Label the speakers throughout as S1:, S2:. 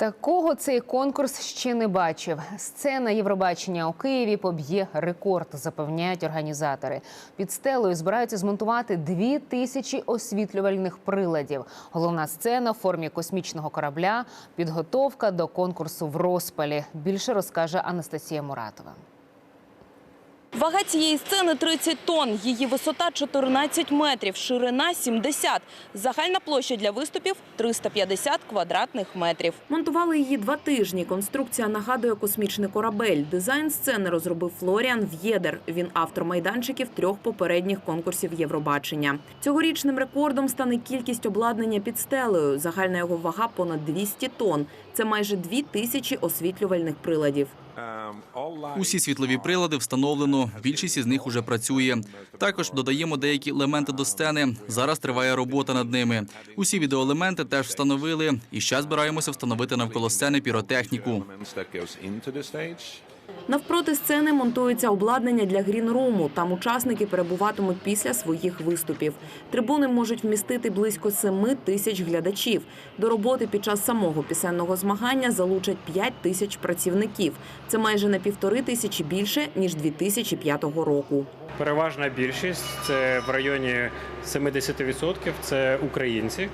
S1: Такого цей конкурс ще не бачив. Сцена Євробачення у Києві поб'є рекорд, запевняють організатори. Під стелею збираються змонтувати дві тисячі освітлювальних приладів. Головна сцена в формі космічного корабля. Підготовка до конкурсу в розпалі. Більше розкаже Анастасія Муратова.
S2: Вага цієї сцени 30 тонн, її висота 14 метрів, ширина 70. Загальна площа для виступів 350 квадратних метрів.
S3: Монтували її два тижні. Конструкція нагадує космічний корабель. Дизайн сцени розробив Флоріан В'єдер. Він автор майданчиків трьох попередніх конкурсів Євробачення. Цьогорічним рекордом стане кількість обладнання під стелею. Загальна його вага понад 200 тонн. Це майже дві тисячі освітлювальних приладів.
S4: Усі світлові прилади встановлено. Більшість із них уже працює. Також додаємо деякі елементи до сцени. Зараз триває робота над ними. Усі відеоелементи теж встановили. І ще збираємося встановити навколо сцени піротехніку.
S3: Навпроти сцени монтується обладнання для грінруму. Там учасники перебуватимуть після своїх виступів. Трибуни можуть вмістити близько 7 тисяч глядачів. До роботи під час самого пісенного змагання залучать 5 тисяч працівників. Це майже на півтори тисячі більше ніж 2005 року.
S5: Переважна більшість це в районі 70% це українці,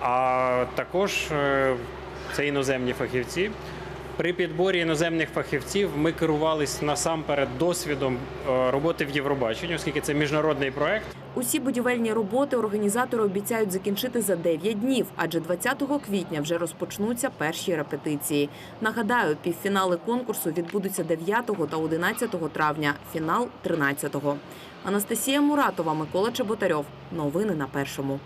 S5: а також е, це іноземні фахівці. При підборі іноземних фахівців ми керувалися насамперед досвідом е, роботи в Євробаченні, оскільки це міжнародний проект.
S3: Усі будівельні роботи організатори обіцяють закінчити за 9 днів, адже 20 квітня вже розпочнуться перші репетиції. Нагадаю, півфінали конкурсу відбудуться 9 та 11 травня, фінал 13-го. Анастасія Муратова, Микола Чеботарьов. Новини на першому.